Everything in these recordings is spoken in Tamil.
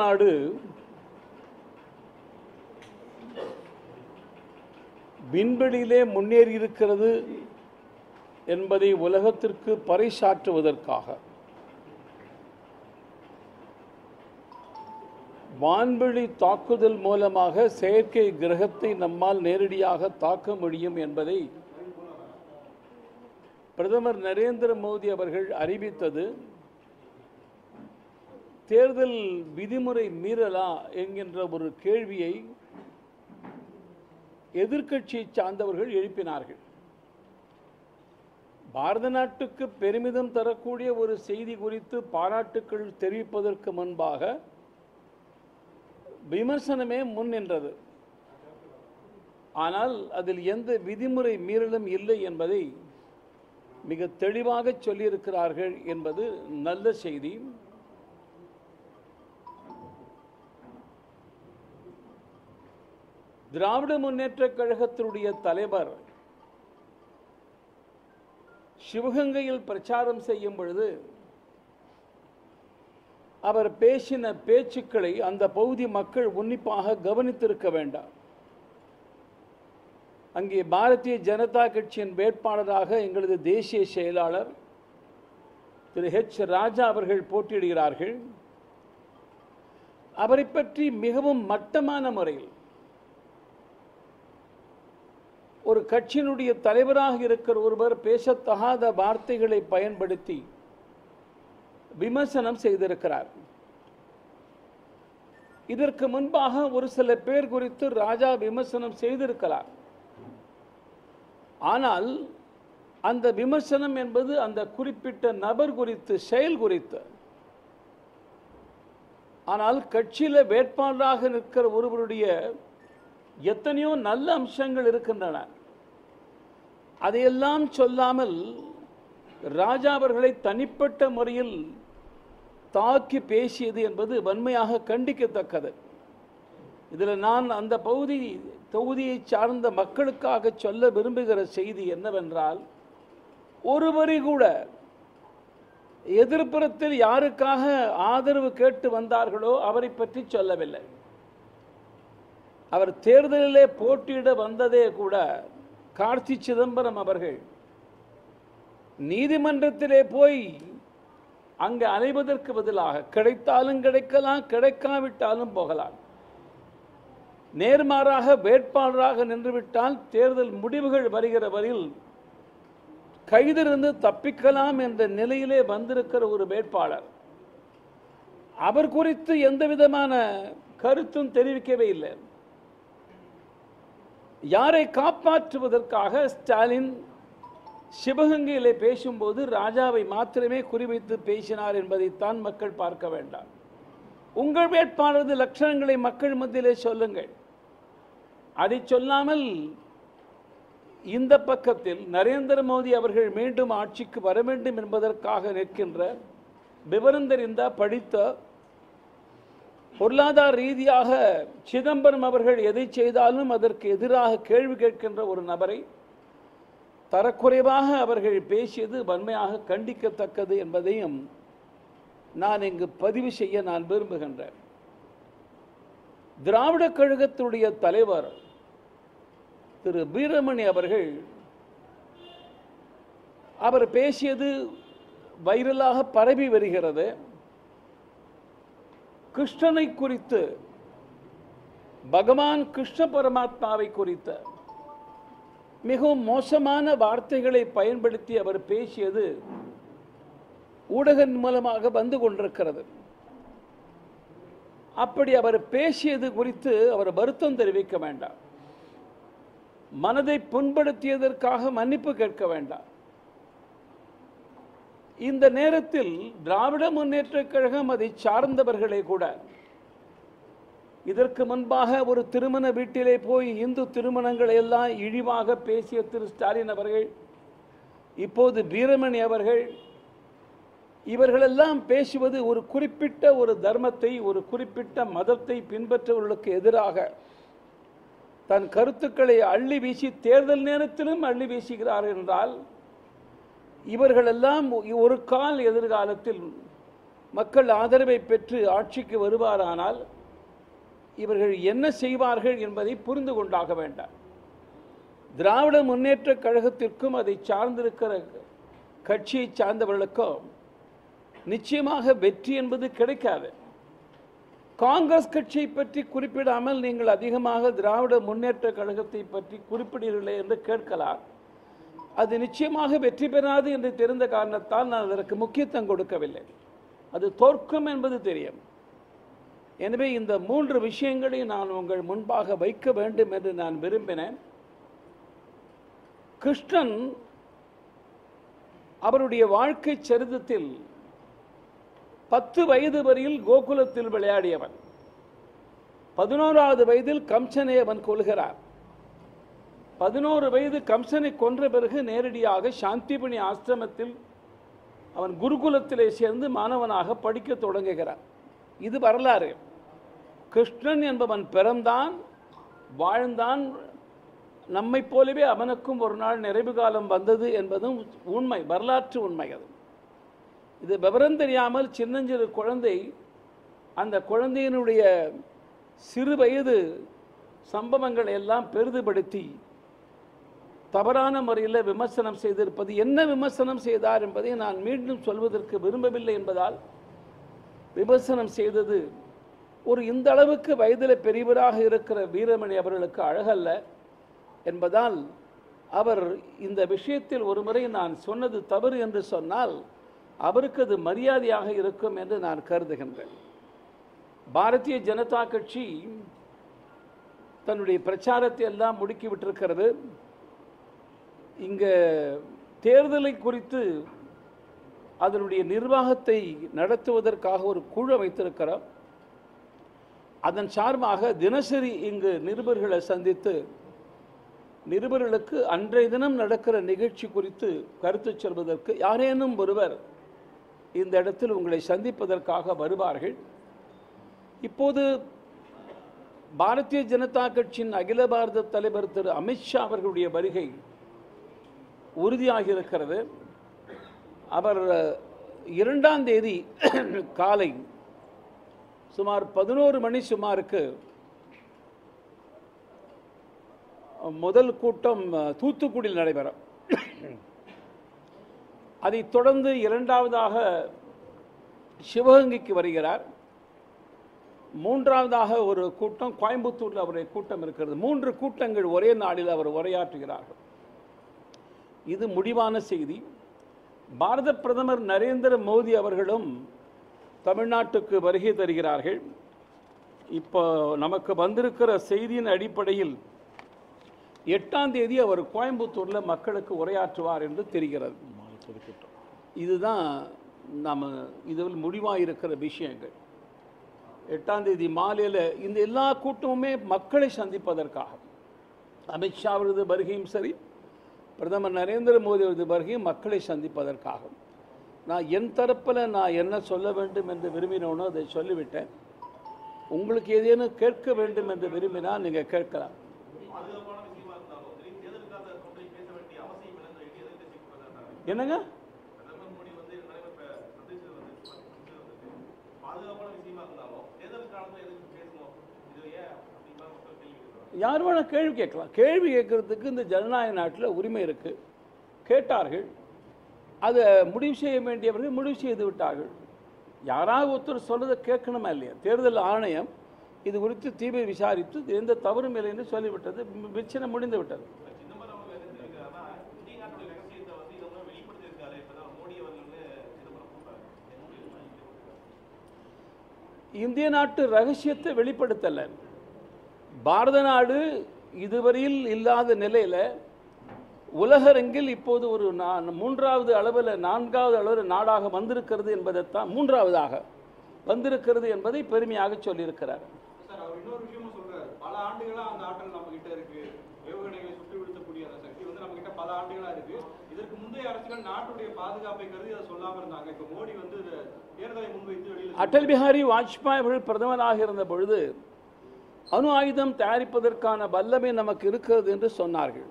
நாடு விண்வெளியிலே முன்னேறி இருக்கிறது என்பதை உலகத்திற்கு பறைசாற்றுவதற்காக. வான்வெளி தாக்குதல் மூலமாக செயற்கை கிரகத்தை நம்மால் நேரடியாக தாக்க முடியும் என்பதை பிரதமர் நரேந்திர மோடி அவர்கள் அறிவித்தது. தேர்தல் விதிமுறை மீறலா என்கின்ற ஒரு கேள்வியை எதிர்க்கட்சியை சார்ந்தவர்கள் எழுப்பினார்கள். பாரத நாட்டுக்கு பெருமிதம் தரக்கூடிய ஒரு செய்தி குறித்து பாராட்டுக்கள் தெரிவிப்பதற்கு முன்பாக விமர்சனமே முன் நின்றது. ஆனால் அதில் எந்த விதிமுறை மீறலும் இல்லை என்பதை மிக தெளிவாக சொல்லியிருக்கிறார்கள் என்பது நல்ல செய்தி. திராவிட முன்னேற்ற கழகத்தினுடைய தலைவர் சிவகங்கையில் பிரச்சாரம் செய்யும் பொழுது அவர் பேசின பேச்சுக்களை அந்த பகுதி மக்கள் உன்னிப்பாக கவனித்திருக்க வேண்டாம். அங்கே பாரதிய ஜனதா கட்சியின் வேட்பாளராக எங்களது தேசிய செயலாளர் திரு ஹெச் ராஜா அவர்கள் போட்டியிடுகிறார்கள். அவரை பற்றி மிகவும் மட்டமான முறையில் ஒரு கட்சியினுடைய தலைவராக இருக்கிற ஒருவர் பேசத்தகாத வார்த்தைகளை பயன்படுத்தி விமர்சனம் செய்திருக்கிறார். இதற்கு முன்பாக ஒரு சில பேர் குறித்து ராஜா விமர்சனம் செய்திருக்கிறார். ஆனால் அந்த விமர்சனம் என்பது அந்த குறிப்பிட்ட நபர் குறித்து செயல் குறித்து. ஆனால் கட்சியில் வேட்பாளராக நிற்கிற ஒருவருடைய எத்தனையோ நல்ல அம்சங்கள் இருக்கின்றன. அதையெல்லாம் சொல்லாமல் ராஜா அவர்களை தனிப்பட்ட முறையில் தாக்கி பேசியது என்பது வன்மையாக கண்டிக்கத்தக்கது. இதில் நான் அந்த பகுதி தொகுதியை சார்ந்த மக்களுக்காக சொல்ல விரும்புகிற செய்தி என்னவென்றால் ஒருவரை கூட எதிர்ப்புறத்தில் யாருக்காக ஆதரவு கேட்டு வந்தார்களோ அவரை பற்றி சொல்லவில்லை. அவர் தேர்தலிலே போட்டியிட வந்ததே கூட கார்த்தி சிதம்பரம் அவர்கள் நீதிமன்றத்திலே போய் அங்கு அலைவதற்கு பதிலாக கிடைத்தாலும் கிடைக்கலாம் கிடைக்காவிட்டாலும் போகலாம். நேர்மாறாக வேட்பாளராக நின்றுவிட்டால் தேர்தல் முடிவுகள் வருகிற வரையில் கைதிலிருந்து தப்பிக்கலாம் என்ற நிலையிலே வந்திருக்கிற ஒரு வேட்பாளர். அவர் குறித்து எந்த விதமான கருத்தும் தெரிவிக்கவே இல்லை. யாரை காப்பாற்றுவதற்காக ஸ்டாலின் சிவகங்கையிலே பேசும்போது ராஜாவை மாத்திரமே குறிவைத்து பேசினார் என்பதைத்தான் மக்கள் பார்க்க வேண்டாம். உங்கள் வேட்பாளரது லட்சணங்களை மக்கள் மத்தியிலே சொல்லுங்கள். அதை சொல்லாமல் இந்த பக்கத்தில் நரேந்திர மோடி அவர்கள் மீண்டும் ஆட்சிக்கு வர வேண்டும் என்பதற்காக நிற்கின்ற விவரம் தெரிந்த படித்த பொருளாதார ரீதியாக சிதம்பரம் அவர்கள் எதை செய்தாலும் அதற்கு எதிராக கேள்வி கேட்கின்ற ஒரு நபரை தரக்குறைவாக அவர்கள் பேசியது வன்மையாக கண்டிக்கத்தக்கது என்பதையும் நான் இங்கு பதிவு செய்ய நான் விரும்புகின்றேன். திராவிட கழகத்துடைய தலைவர் திரு வீரமணி அவர்கள் அவர் பேசியது வைரலாக பரவி வருகிறது. கிருஷ்ணனை குறித்து பகவான் கிருஷ்ண பரமாத்மாவை குறித்த மிகவும் மோசமான வார்த்தைகளை பயன்படுத்தி அவர் பேசியது ஊடகம் மூலமாக வந்து கொண்டிருக்கிறது. அப்படி அவர் பேசியது குறித்து அவர் வருத்தம் தெரிவிக்க வேண்டாம். மனதை புண்படுத்தியதற்காக மன்னிப்பு கேட்க வேண்டாம். இந்த நேரத்தில் திராவிட முன்னேற்ற கழகம் அதை சார்ந்தவர்களே கூட. இதற்கு முன்பாக ஒரு திருமண வீட்டிலே போய் இந்து திருமணங்களை எல்லாம் இழிவாக பேசிய திரு ஸ்டாலின் அவர்கள் இப்போது வீரமணி அவர்கள் இவர்களெல்லாம் பேசுவது ஒரு குறிப்பிட்ட ஒரு தர்மத்தை ஒரு குறிப்பிட்ட மதத்தை பின்பற்றவர்களுக்கு எதிராக. தன் கருத்துக்களை அள்ளி வீசி தேர்தல் நேரத்திலும் அள்ளி வீசுகிறார் என்றால் இவர்களெல்லாம் ஒரு கால் எதிர்காலத்தில் மக்கள் ஆதரவை பெற்று ஆட்சிக்கு வருவாரானால் இவர்கள் என்ன செய்வார்கள் என்பதை புரிந்து கொண்டாக வேண்டாம். திராவிட முன்னேற்றக் கழகத்திற்கும் அதை சார்ந்திருக்கிற கட்சியை சார்ந்தவர்களுக்கும் நிச்சயமாக வெற்றி என்பது கிடைக்காது. காங்கிரஸ் கட்சியை பற்றி குறிப்பிடாமல் நீங்கள் அதிகமாக திராவிட முன்னேற்ற கழகத்தை பற்றி குறிப்பிடுகிறீர்களே என்று கேட்கலாம். அது நிச்சயமாக வெற்றி பெறாது என்று தெரிந்த காரணத்தால் நான் அதற்கு முக்கியத்துவம் கொடுக்கவில்லை. அது தோற்கும் என்பது தெரியும். எனவே இந்த மூன்று விஷயங்களை நான் உங்கள் முன்பாக வைக்க வேண்டும் என்று நான் விரும்பினேன். கிருஷ்ணன் அவருடைய வாழ்க்கை சரிதத்தில் பத்து வயது வரையில் கோகுலத்தில் விளையாடியவன். பதினோராவது வயதில் கம்சனை அவன் கொள்கிறார் பதினோரு வயது கம்சனை கொன்ற பிறகு நேரடியாக சாந்திபணி ஆசிரமத்தில் அவன் குருகுலத்திலே சேர்ந்து மாணவனாக படிக்க தொடங்குகிறான். இது வரலாறு. கிருஷ்ணன் என்பவன் பிறந்தான் வாழ்ந்தான் நம்மைப் போலவே அவனுக்கும் ஒரு நாள் நிறைவு காலம் வந்தது என்பதும் உண்மை வரலாற்று உண்மை அது. இது விவரம் தெரியாமல் சின்னஞ்சிறு குழந்தை அந்த குழந்தையினுடைய சிறு வயது சம்பவங்களை எல்லாம் பெரிதுபடுத்தி தவறான முறையில் விமர்சனம் செய்திருப்பது என்ன விமர்சனம் செய்தார் என்பதை நான் மீண்டும் சொல்வதற்கு விரும்பவில்லை என்பதால் விமர்சனம் செய்தது ஒரு இந்த அளவுக்கு வயதில் பெரியவராக இருக்கிற வீரமணி அவர்களுக்கு அழகல்ல என்பதால் அவர் இந்த விஷயத்தில் ஒரு முறை நான் சொன்னது தவறு என்று சொன்னால் அவருக்கு அது மரியாதையாக இருக்கும் என்று நான் கருதுகின்றேன். பாரதிய ஜனதா கட்சி தன்னுடைய பிரச்சாரத்தை எல்லாம் முடுக்கி விட்டிருக்கிறது. இங்கே தேர்தலை குறித்து அதனுடைய நிர்வாகத்தை நடத்துவதற்காக ஒரு குழு வைத்திருக்கிறோம் அதன் சார்பாக தினசரி இங்கு நிருபர்களை சந்தித்து நிருபர்களுக்கு அன்றைய தினம் நடக்கிற நிகழ்ச்சி குறித்து கருத்து சொல்வதற்கு யாரேனும் ஒருவர் இந்த இடத்தில் உங்களை சந்திப்பதற்காக வருவார்கள். இப்போது பாரதிய ஜனதா கட்சியின் அகில பாரத தலைவர் திரு அமித்ஷா அவர்களுடைய வருகை உறுதியாகி இருக்கிறது அவர் இரண்டாம் தேதி காலை சுமார் பதினோரு மணி சுமாருக்கு முதல் கூட்டம் தூத்துக்குடியில் நடைபெறும். அதைத் தொடர்ந்து இரண்டாவதாக சிவகங்கைக்கு வருகிறார். மூன்றாவதாக ஒரு கூட்டம் கோயம்புத்தூரில் அவருடைய கூட்டம் இருக்கிறது. மூன்று கூட்டங்கள் ஒரே நாளில் அவர் உரையாற்றுகிறார்கள். இது முடிவான செய்தி. பாரத பிரதமர் நரேந்திர மோடி அவர்களும் தமிழ்நாட்டுக்கு வருகை தருகிறார்கள். இப்போ நமக்கு வந்திருக்கிற செய்தியின் அடிப்படையில் எட்டாம் தேதி அவர் கோயம்புத்தூரில் மக்களுக்கு உரையாற்றுவார் என்று தெரிகிறது. இதுதான் நாம் இதில் முடிவாக இருக்கிற விஷயங்கள். எட்டாம் தேதி மாலையில் இந்த எல்லா கூட்டமுமே மக்களை சந்திப்பதற்காக. அமித்ஷா அவரது வருகையும் சரி பிரதமர் நரேந்திர மோடி அவரது வருகையும் மக்களை சந்திப்பதற்காக நான் என் தரப்பில் நான் என்ன சொல்ல வேண்டும் என்று விரும்பினோனோ அதை சொல்லிவிட்டேன். உங்களுக்கு ஏதேனும் கேட்க வேண்டும் என்று விரும்பினால் நீங்கள் கேட்கலாம். என்னங்க? யார் வேணால் கேள்வி கேட்கலாம். கேள்வி கேட்கறதுக்கு இந்த ஜனநாயக நாட்டில் உரிமை இருக்குது கேட்டார்கள். அதை முடிவு செய்ய வேண்டியவர்கள் முடிவு செய்து விட்டார்கள். யாராவது ஒருத்தர் சொல்றதை கேட்கணுமா இல்லையா? தேர்தல் ஆணையம் இது குறித்து தீவிர விசாரித்து எந்த தவறும் இல்லை என்று சொல்லிவிட்டது. பிரச்சனை முடிந்து விட்டது. இந்திய நாட்டு ரகசியத்தை வெளிப்படுத்தலை. பாரத நாடு இதுவரையில் இல்லாத நிலையில் உலகரங்கில் இப்போது ஒரு நான் மூன்றாவது அளவில் நான்காவது அளவில் நாடாக வந்திருக்கிறது என்பதைத்தான் மூன்றாவதாக வந்திருக்கிறது என்பதை பெருமையாக சொல்லியிருக்கிறார். பல ஆண்டுகளா அந்த ஆற்றல் நம்ம கிட்ட இருக்கு. ஏவுகணைகளை சுட்டு வீழ்த்தக்கூடிய அந்த சக்தி வந்து நம்ம கிட்ட பல ஆண்டுகளா இருக்கு. இதற்கு முந்தைய அரசுகள் நாட்டுடைய பாதுகாப்பை கருதி அதை சொல்லாம இருந்தாங்க. இப்ப மோடி வந்து இதை தேர்தலை முன்வைத்து வெளியில அடல் பிஹாரி வாஜ்பாய் அவர்கள் பிரதமராக இருந்த பொழுது அணு ஆயுதம் தயாரிப்பதற்கான வல்லமை நமக்கு இருக்கிறது என்று சொன்னார்கள்.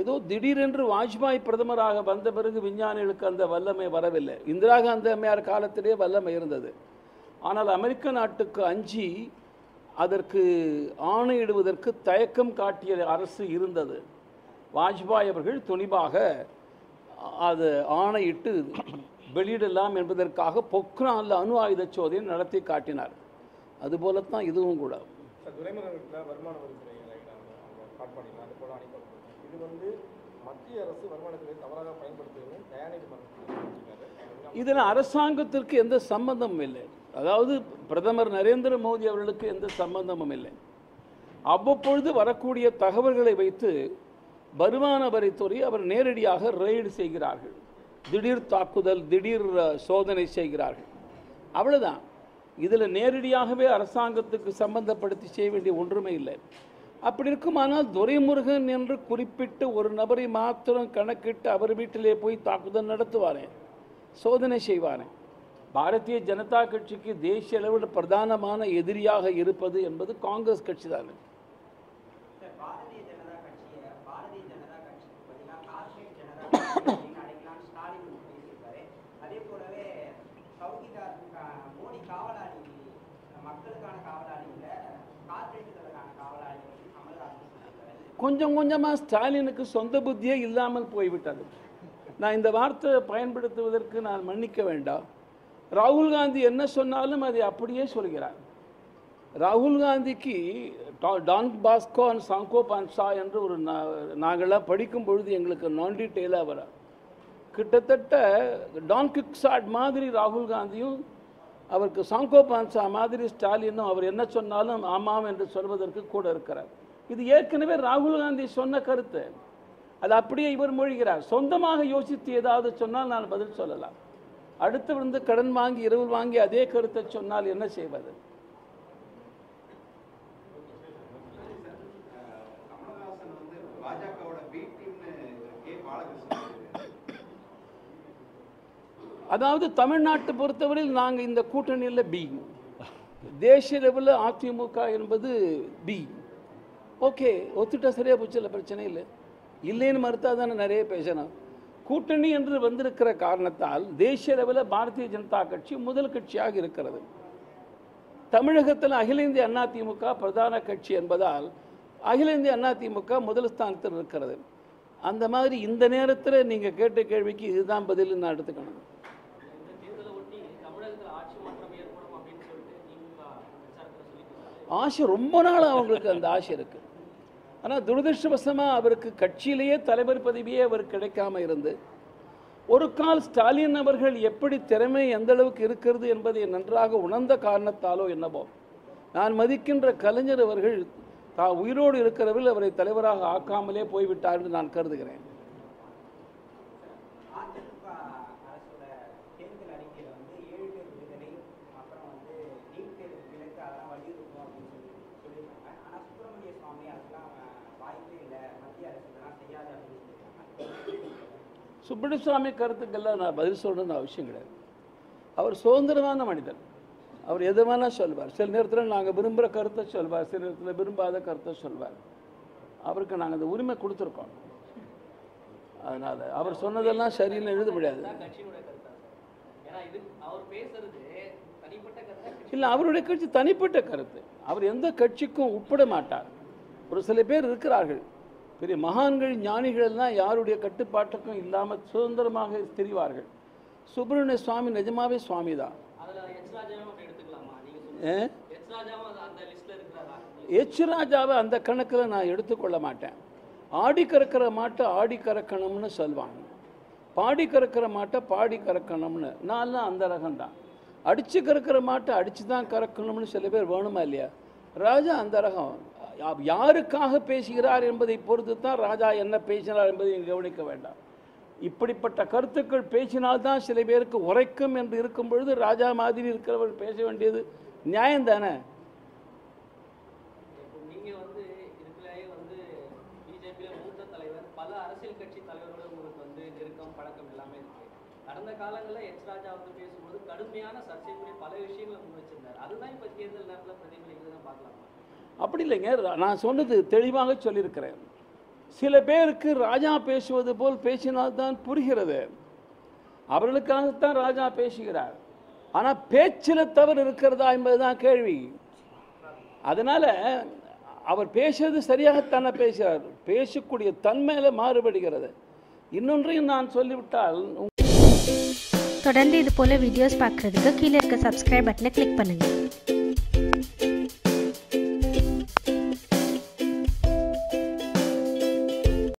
ஏதோ திடீரென்று வாஜ்பாய் பிரதமராக வந்த பிறகு விஞ்ஞானிகளுக்கு அந்த வல்லமை வரவில்லை. இந்திரா காந்தி அம்மையார் காலத்திலே வல்லமை இருந்தது. ஆனால் அமெரிக்க நாட்டுக்கு அஞ்சி அதற்கு ஆணையிடுவதற்கு தயக்கம் காட்டிய அரசு இருந்தது. வாஜ்பாய் அவர்கள் துணிவாக அது ஆணையிட்டு வெளியிடலாம் என்பதற்காக பொக்ரானில் அணு ஆயுத சோதனை நடத்தி காட்டினார். அதுபோலத்தான் இதுவும் கூட. சார் துறைமுகத்தில் வருமான வரித்துறை அவங்க காட்பாடியில் அது போல அனுப்பப்படும் இது வந்து மத்திய அரசு வருமானத்துறை தவறாக பயன்படுத்துவதும் தயாரிப்பு இதில் அரசாங்கத்திற்கு எந்த சம்பந்தமும் இல்லை. அதாவது பிரதமர் நரேந்திர மோடி அவர்களுக்கு எந்த சம்பந்தமும் இல்லை. அவ்வப்பொழுது வரக்கூடிய தகவல்களை வைத்து வருமான வரித்துறை அவர் நேரடியாக ரெய்டு செய்கிறார்கள். திடீர் தாக்குதல் திடீர் சோதனை செய்கிறார்கள். அவ்வளோதான் இதில் நேரடியாகவே அரசாங்கத்துக்கு சம்பந்தப்படுத்தி செய்ய வேண்டிய ஒன்றுமே இல்லை. அப்படி இருக்குமானால் துரைமுருகன் என்று குறிப்பிட்டு ஒரு நபரை மாத்திரம் கணக்கிட்டு அவர் வீட்டிலே போய் தாக்குதல் நடத்துவாரே சோதனை செய்வாரே. பாரதிய ஜனதா கட்சிக்கு தேசிய அளவில் பிரதானமான எதிரியாக இருப்பது என்பது காங்கிரஸ் கட்சி தானே சார் பாரதிய ஜனதா கட்சியை பாரதிய ஜனதா கட்சிக்கு பதிலாக கார்ப்பரேட் ஜனதா கட்சி அப்படின்னு அழைக்கலாம்னு ஸ்டாலின் வந்து பேசியிருக்காரு அதே போலவே சௌகிதார் அஹ், மோடி காவலாளி மக்களுக்கான காவலாளி இல்ல கார்ப்பரேட்டுகளுக்கான காவலாளி அப்படின்னு கமல்ஹாசன் சொல்லியிருக்காரு கொஞ்சம் கொஞ்சமாக ஸ்டாலினுக்கு சொந்த புத்தியே இல்லாமல் போய்விட்டது. நான் இந்த வார்த்தையை பயன்படுத்துவதற்கு நான் மன்னிக்க வேண்டாம் ராகுல் காந்தி என்ன சொன்னாலும் அதை அப்படியே சொல்கிறார். ராகுல் காந்திக்கு டா- Don Bosco and Sancho Panza என்று ஒரு நாங்களாம் படிக்கும் பொழுது எங்களுக்கு நான் டீட்டெயிலாக வர கிட்டத்தட்ட டான் கிக்ஸாட் மாதிரி ராகுல் காந்தியும் அவருக்கு சாங்கோ பான்சா மாதிரி ஸ்டாலினும் அவர் என்ன சொன்னாலும் ஆமாம் என்று சொல்வதற்கு கூட இருக்கிறார். இது ஏற்கனவே ராகுல் காந்தி சொன்ன கருத்து. அது அப்படியே இவர் மொழிகிறார். சொந்தமாக யோசித்து ஏதாவது சொன்னால் நான் பதில் சொல்லலாம். அடுத்து வந்து கடன் வாங்கி இரவு வாங்கி அதே கருத்தை சொன்னால் என்ன செய்வது? பாஜக அதாவது தமிழ்நாட்டை பொறுத்தவரையில் நாங்கள் இந்த கூட்டணியில் பி தேசிய லெவலில் அதிமுக என்பது பி ஓகே ஒத்துட்டா சரியாக போச்சு இல்லை பிரச்சனை இல்லை. இல்லைன்னு மறுத்தா தானே நிறைய பேசணும். கூட்டணி என்று வந்திருக்கிற காரணத்தால் தேசிய லெவலில் பாரதிய ஜனதா கட்சி முதல் கட்சியாக இருக்கிறது. தமிழகத்தில் அகில இந்திய அண்ணா திமுக பிரதான கட்சி என்பதால் அகில இந்திய அண்ணா திமுக முதல் ஸ்தானத்தில் இருக்கிறது. அந்த மாதிரி இந்த நேரத்தில் நீங்கள் கேட்ட கேள்விக்கு இதுதான் பதில் நான் எடுத்துக்கணும். ஆசை ரொம்ப நாள் அவங்களுக்கு அந்த ஆசை இருக்குது ஆனால் துரதிருஷ்டவசமாக அவருக்கு கட்சியிலேயே தலைவர் பதவியே அவர் கிடைக்காம இருந்து ஒரு கால் ஸ்டாலின் அவர்கள் எப்படி திறமை எந்த அளவுக்கு இருக்கிறது என்பதை நன்றாக உணர்ந்த காரணத்தாலோ என்னவோ நான் மதிக்கின்ற கலைஞர் அவர்கள் தா உயிரோடு இருக்கிறவர்கள் அவரை தலைவராக ஆக்காமலே போய்விட்டார் என்று நான் கருதுகிறேன். சுப்பிரமணியசாமி கருத்துக்கெல்லாம் நான் பதில் சொல்லணும்னு அவசியம் கிடையாது. அவர் சுதந்திரமான மனிதர். அவர் எதுவானா சொல்வார். சில நேரத்தில் நாங்கள் விரும்புகிற கருத்தை சொல்வார். சில நேரத்தில் விரும்பாத கருத்தை சொல்வார். அவருக்கு நாங்கள் அந்த உரிமை கொடுத்துருக்கோம். அதனால் அவர் சொன்னதெல்லாம் சரியில்லை எழுத முடியாது. இல்லை அவருடைய கட்சி தனிப்பட்ட கருத்து. அவர் எந்த கட்சிக்கும் உட்பட மாட்டார். ஒரு சில பேர் இருக்கிறார்கள். பெரிய மகான்கள் ஞானிகள் எல்லாம் யாருடைய கட்டுப்பாட்டுக்கும் இல்லாமல் சுதந்திரமாக தெரிவார்கள். சுப்பிரமணிய சுவாமி நிஜமாவே சுவாமி தான். எச் ராஜாவை அந்த கணக்கில் நான் எடுத்துக்கொள்ள மாட்டேன். ஆடி கறக்கிற மாட்டை ஆடி கறக்கணும்னு சொல்வாங்க. பாடி கறக்கிற மாட்டை பாடி கறக்கணும்னு. நான்லாம் அந்த ரகம் தான். அடித்து கறக்கிற மாட்டை அடித்து தான் கறக்கணும்னு சில பேர் வேணுமா இல்லையா? ராஜா அந்த ரகம். யாருக்காக பேசுகிறார் என்பதை பொறுத்து தான் ராஜா என்ன பேசினார் என்பதை கவனிக்க வேண்டாம். இப்படிப்பட்ட கருத்துக்கள் பேசினால்தான் சில பேருக்கு உரைக்கும் என்று இருக்கும் பொழுது ராஜா மாதிரி இருக்கிறவர் பேச வேண்டியது நியாயம் தானே? கடந்த காலங்களில் எச் ராஜா வந்து பேசும்போது கடுமையான சர்ச்சைக்குரிய பல விஷயங்களை முன் வச்சிருந்தார். அதுதான் இப்போ தேர்தல் நேரத்தில் பிரதிபலிக்கிறதுன்னு பார்க்கலாமா? அப்படி இல்லைங்க. நான் சொன்னது தெளிவாக சொல்லியிருக்கிறேன். சில பேருக்கு ராஜா பேசுவது போல் பேசினால்தான் புரிகிறது. அவர்களுக்காகத்தான் ராஜா பேசுகிறார். ஆனால் பேச்சில் தவறு இருக்கிறதா என்பதுதான் கேள்வி. அதனால அவர் பேசுறது சரியாகத்தானே பேசுகிறார். பேசக்கூடிய தன்மையில் மாறுபடுகிறது. இன்னொன்றையும் நான் சொல்லிவிட்டால் தொடர்ந்து இது போல வீடியோஸ் பார்க்குறதுக்கு கீழே இருக்க சப்ஸ்கிரைப் பட்டனை கிளிக் பண்ணுங்கள்